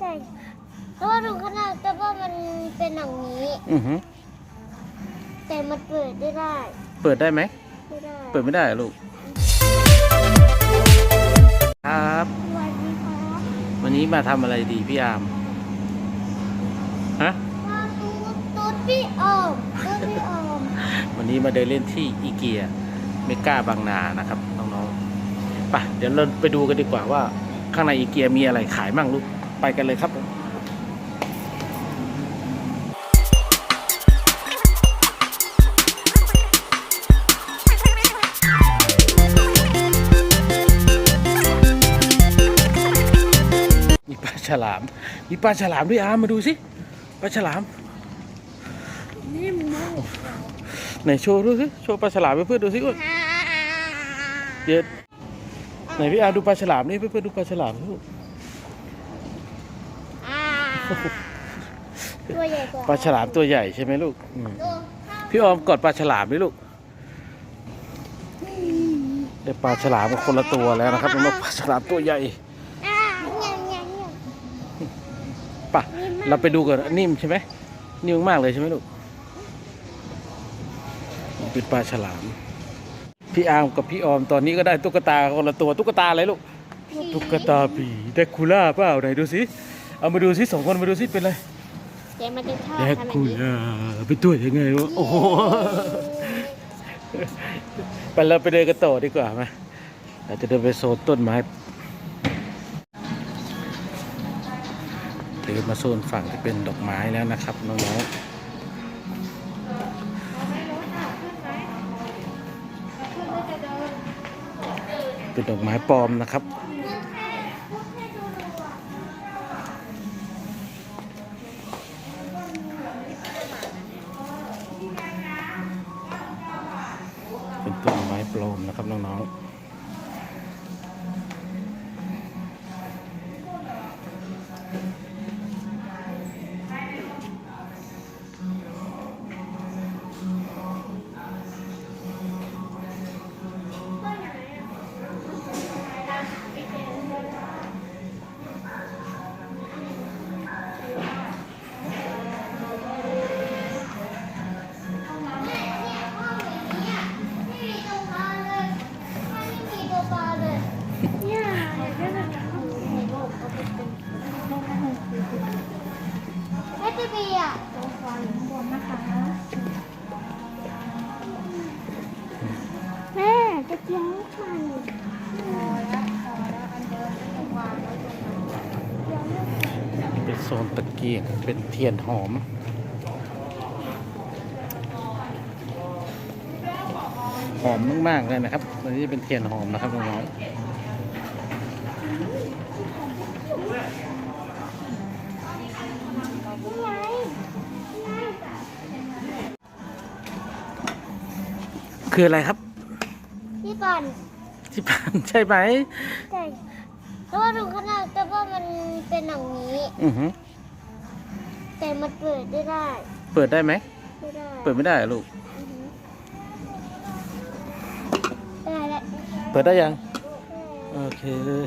ใช่เพราะว่าดูขนาดแต่ว่ามันเป็นอย่างนี้ อือหือแต่มันเปิดไม่ได้ เปิดได้ไหม ไม่ได้เปิดไม่ได้เหรอลูก ครับสวัสดีครับวันนี้มาทำอะไรดีพี่อามฮะมาตูดตูดพี่ออมตูดพี่ออมวันนี้มาเดินเล่นที่อีเกียเมกาบางนานะครับน้องๆไปเดี๋ยวเราไปดูกันดีกว่าว่า ข้างในอีเกียมีอะไรขายมั่งลูก ไปกันเลยครับผมมีปลาฉลาม มีปลาฉลามด้วยอามมาดูสิ ปลาฉลาม นิ่มมากไหนโชว์ดูสิ โชว์ปลาฉลามเพื่อนดูสิก่อนเย็ดไหนพี่อาดูปลาฉลามนี่เพื่อนๆดูปลาฉลามลูก ตัวใหญ่กว่าปลาฉลามตัวใหญ่ใช่ไหมลูกอืมตัวพี่ออมกอดปลาฉลามดิลูกได้ปลาฉลามกับคนละตัวแล้วนะครับน้องๆปลาฉลามตัวใหญ่อ่าเนี่ยเนี่ยเนี่ยปะเราไปดูกันนิ่มใช่ไหมนิ่มมากเลยใช่ไหมลูกเป็นปลาฉลาม พี่อาร์มกับพี่ออมตอนนี้ก็ได้ตุ๊กตาคนละตัวตุ๊กตาอะไรลูก ตุ๊กตาผีเดคูล่าเปล่าไหนดูสิ เอามาดูสิสองคนมาดูสิเป็นไรเดี๋ยวมันจะชอบเดทำแบบคูนี้ล่าเป็นตัวยังไงวะโอ้โหไปเราไปเดินกันต่อดีกว่าไหมเราจะเดินไปโซนต้นไม้เดินมาโซนฝั่งที่เป็นดอกไม้แล้วนะครับน้องๆเป็นดอกไม้ปลอมนะครับ โซนตะเกียงเป็นเทียนหอม หอมมากๆเลยนะครับอันนี้เป็นเทียนหอมนะครับน้องๆคืออะไรครับพี่ก่อนที่ผ่านใช่ไหม ใช่เพราะว่าดูขนาดแต่ว่ามันเป็นอย่างนี้ อือหือ แต่มันเปิดไม่ได้ เปิดได้ไหม ไม่ได้เปิดไม่ได้เหรอลูก อือหือได้แล้วเปิดได้ยัง โอเคเลย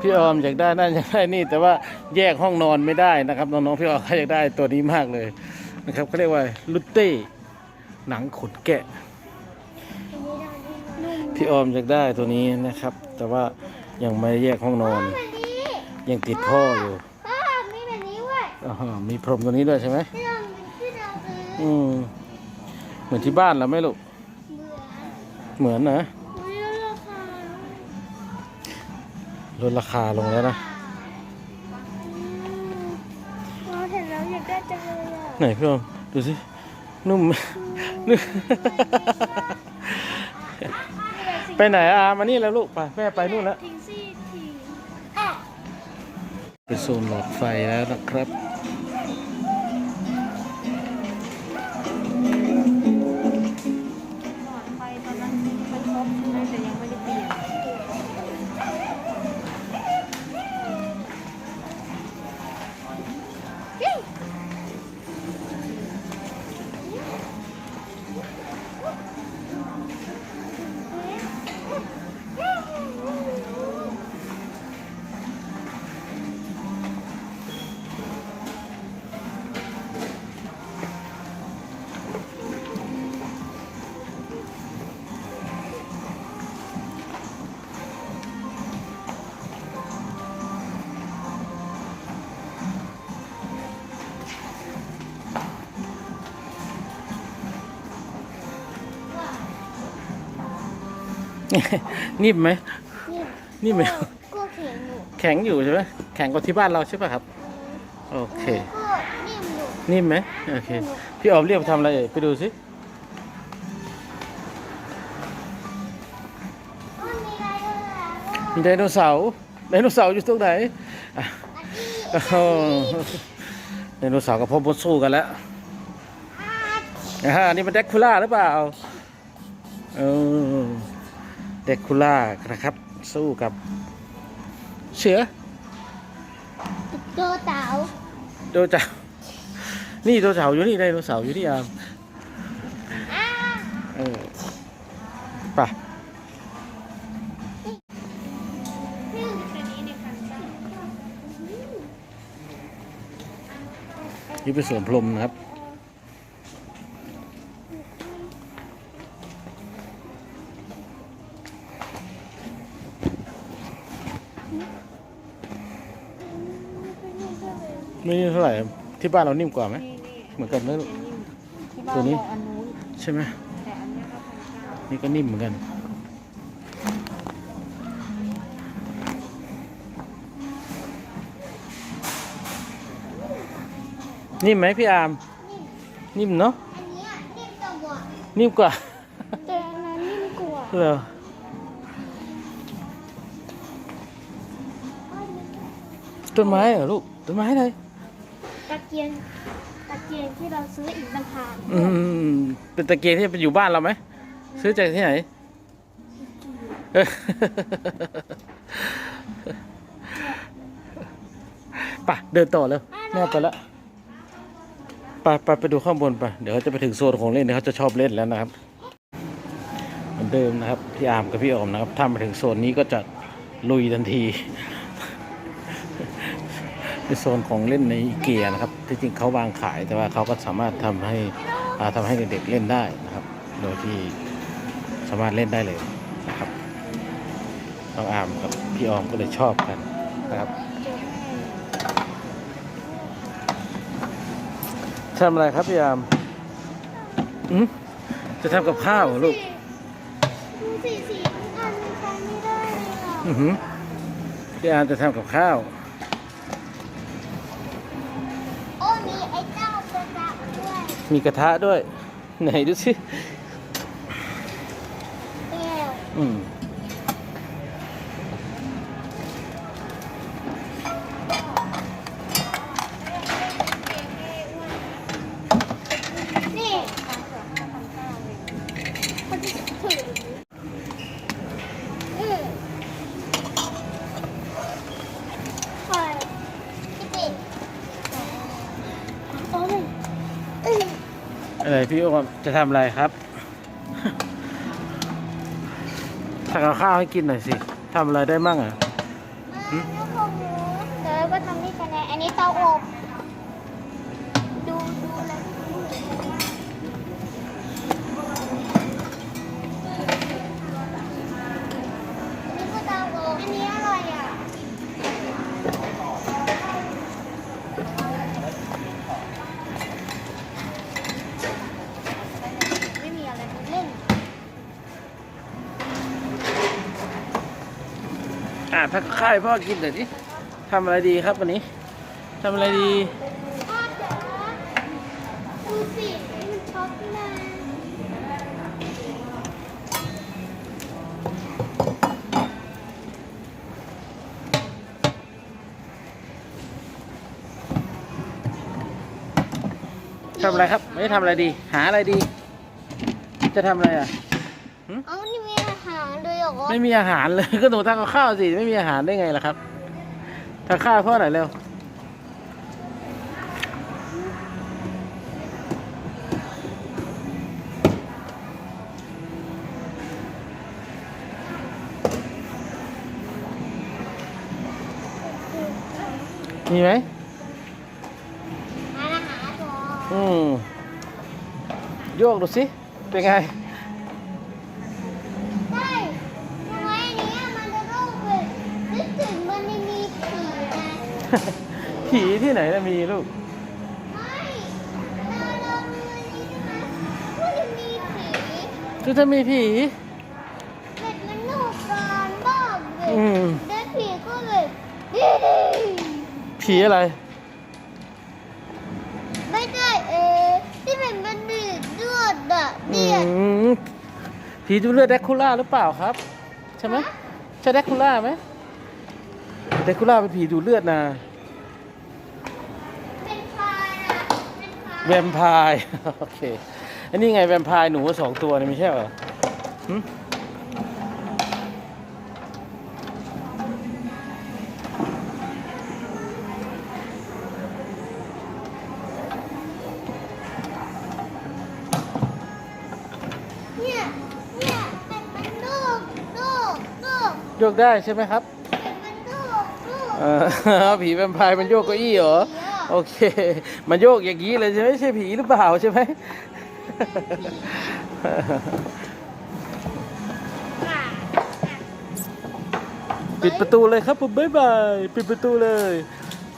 พี่ออมอยากได้นั่นอยากได้นี่ แต่ว่าแยกห้องนอนไม่ได้นะครับน้องๆพี่ออมเขาอยากได้ตัวนี้มากเลยนะครับเขาเรียกว่าลุตเต้หนังขนแกะ อันนี้ได้นุ่มพี่ออมอยากได้ตัวนี้นะครับ แต่ว่า ยังไม่แยกห้องนอน แบบนี้ยังติดพ่ออยู่พ่อมีแบบนี้เว้ยอ๋อมีพรมตัวนี้ด้วยใช่ไหมที่เราที่เราซื้ออืมเหมือนที่บ้านเราไหมลูก เหมือนเหมือนนะอุ้ยราคาลดราคาลงแล้วนะเราเห็นแล้วอยากได้จังเลยอะไหนพี่ออมดูสิ นุ่ม นุ่ม ไปไหนอะมานี่แล้วลูกไปแม่ไปนู่นแล้ว ทิ้ง โซนหลอดไฟแล้วนะครับ นิ่มไหมนี่นิ่มไหมก็แข็งอยู่แข็งอยู่ใช่ไหมแข็งกว่าที่บ้านเราใช่ป่ะครับ โอเค ก็นิ่มอยู่นิ่มไหมโอเค พี่ออมเรียกไปทำอะไรเอ่ยไปดูสิก็มีอะไรด้วยล่ะมีไดโนเสาร์ไดโนเสาร์อยู่ตรงไหนอะโอ้โหไดโนเสาร์กับพ่อมดสู้กันแล้วอ่านี่มันเด็กคูล่าหรือเปล่าเออ เด็กคูล่านะครับ สู้กับ เสือโดเต๋าโดเจ้านี่โดเสาร์อยู่นี่ไดโนเสาร์อยู่นี่อามอ้าเออไปนี่เป็นสวนพรมนะครับ ไม่นิ่มเท่าไหร่ที่บ้านเรานิ่มกว่าไหมนี่นี่เหมือนกันไหมลูกที่บ้านตัวนี้เราอันนู้นใช่ไหมแต่อันเนี้ยก็พันเก้านี่ก็นิ่มเหมือนกัน นิ่มไหมพี่อาร์มนิ่มเนาะ อันเนี้ยนิ่มกว่านิ่มกว่า แต่อันนั้นนิ่มกว่า เหรอ ต้นไม้เหรอลูก ต้นไม้อะไรตะเกียงตะเกียงที่เราซื้ออีกต่างหากอืมเป็นตะเกียงที่เป็นอยู่บ้านเราไหม ซื้อจากที่ไหนเออไปเดินต่อเลยแม่ไปแล้วไปไปไปดูข้างบนไป เดี๋ยวเขาจะไปถึงโซนของเล่นเดี๋ยวเขาจะชอบเล่นแล้วนะครับ เหมือนเดิมนะครับ พี่อาร์มกับพี่ออมนะครับ ถ้ามาถึงโซนนี้ก็จะลุยทันที เป็นโซนของเล่นในอีเกียนะครับ ที่จริงเขาวางขายแต่ว่าเขาก็สามารถทำให้อ่าทำให้เด็กๆเล่นได้นะครับ โดยที่สามารถเล่นได้เลยนะครับน้องอาร์มกับพี่ออมก็เลยชอบกันนะครับทำอะไรครับพี่อาร์มอืมจะทำกับข้าวเหรอลูกดูสีสีทุกอันมันใช้ไม่ได้เลยอะอือหือพี่อาร์มจะทำกับข้าว มีกระทะด้วย ไหนดูสิเปรี้ยวอืม นี่คนที่ถืออืมคอยพี่ติดโอ้ยอืม อะไรพี่โอ้จะทำอะไรครับทำกับข้าวให้กินหน่อยสิทำอะไรได้มั่งอะ แล้วของหนูเดี๋ยวก็ทำนี่กันแน่อันนี้เตาอบ อะถ้ากับข้าวให้พ่อกินหน่อยดิทำอะไรดีครับวันนี้ทำอะไรดีพ่อจ๋าดูสิมันช็อกนะทำอะไรครับไม่ได้ทำอะไรดี หาอะไรดี จะทำอะไรอะ เอาหารด้วยเหรอ ไม่มีอาหารเลย ก็หนูทำกับข้าวสิไม่มีอาหารได้ไงล่ะครับทำข้าวให้พ่อหน่อยเร็วมีไหมหาอาหารก่อนอืมโยกดูสิ เป็นไง ผีที่ไหนจะมีลูกก็จะมีผีเป็ดมันนุ่รบ้าเลยแผีก็แบบผีอะไร ไม่ได้เออที่เป็นมันดืดเลือดอะเดือดผีดูเลือดแดกคูล่าหรือเปล่าครับ ใช่ไหมใช่แดกคูล่าไหม แดกคูล่าเป็นผีดูเลือดนะเป็นพายอะเป็นพายแวมไพร์ โอเค อันนี้ไงแวมไพร์หนูสองตัวนี่ไม่ใช่เหรอหึเนี่ย เนี่ย เป็นมันลูกลูกลูก โยกได้ใช่ไหมครับ เออผีแวมไพร์มันโยกเก้าอี้เหรอ โอเค มันโยกอย่างนี้เลยใช่ไหมใช่ผีหรือเปล่าใช่ไหมปิดประตูเลยครับผมบ๊ายบายปิดประตูเลย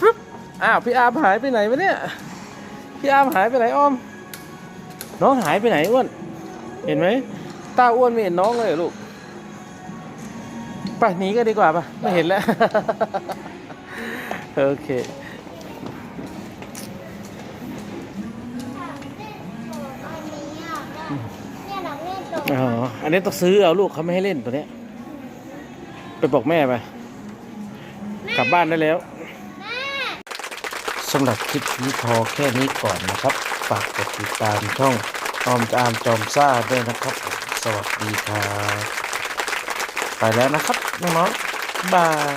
ปึ๊บอ้าวพี่อาร์มหายไปไหนวะเนี่ยพี่อาร์มหายไปไหนอ้อม น้องหายไปไหนอ้วนเห็นไหมตาอ้วนไม่เห็นน้องเลยลูกไปหนีกันดีกว่าปะไม่เห็นแล้ว โอเคอันนี้อะเนี่ยเราเล่นตัวอ๋อ อันนี้ต้องซื้อเอาลูกเขาไม่ให้เล่นตัวเนี้ย ไปบอกแม่ไป กลับบ้านได้แล้วแม่สำหรับคลิปนี้พอแค่นี้ก่อนนะครับ ฝากกดติดตามช่องออมตามจอมซ่าด้วยนะครับ สวัสดีครับ ไปแล้วนะครับน้องๆบ๊ายบาย